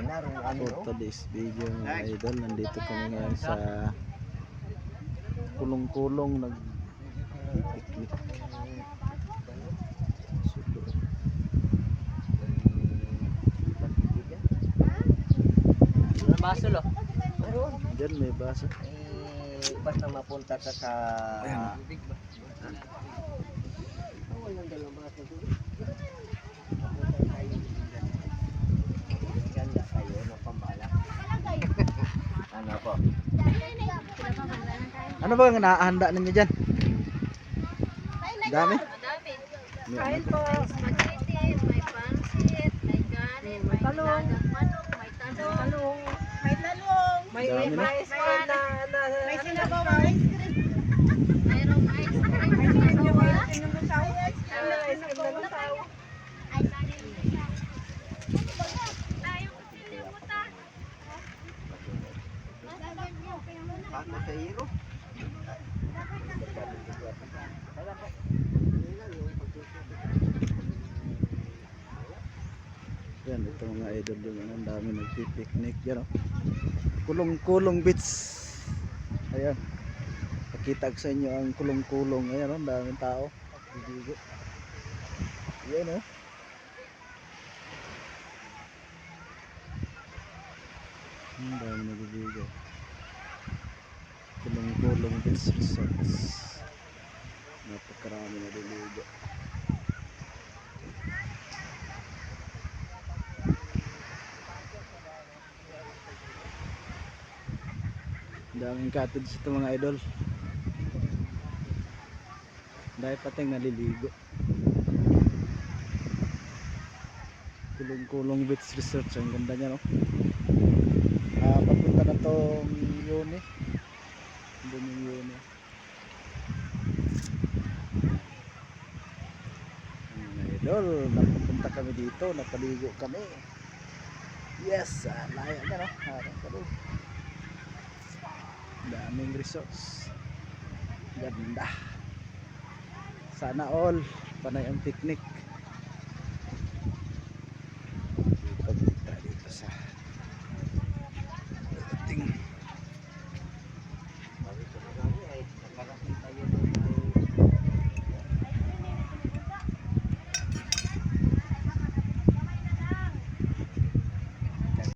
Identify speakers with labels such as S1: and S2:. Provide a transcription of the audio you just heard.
S1: For today's video mga idol, nandito kami ngayon sa kulong-kulong nag picnic.
S2: Baso lo?
S1: Diyan may baso.
S2: Eh, basta mapunta ka sa...
S1: Ayan.
S2: Ano?
S1: Ano ba ang naahanda ninyo dyan? Dami? May
S3: Kain po. Spaghetti, may pansit, may ganin, may
S4: talong.
S3: manok, may talong.
S4: Talong. May talong. May
S1: Dami na.
S4: mais pa na, na, may sinabaw ice cream.
S3: Mayroong
S2: Ako sa iro.
S1: Yan, ito mga idol yung ano, ang dami nagpipiknik yan oh. Kulong-kulong beach. Ayan. Pakita ko sa inyo ang kulong-kulong. Ayan oh, ang daming tao. Bibigo. Yan oh. Ang dami nagbibigo. Kulong-kulong beach resorts. Napakarami na diligo. daming cottage ito mga idol. Dahil pating naliligo. Kulong kulong beach resort ang ganda niya no? Ah papunta na tong yun eh eh mga idol napunta kami dito napaligo kami. Yes ah, laya na no harap ka doon daming resorts. Ganda. Sana all panay ang picnic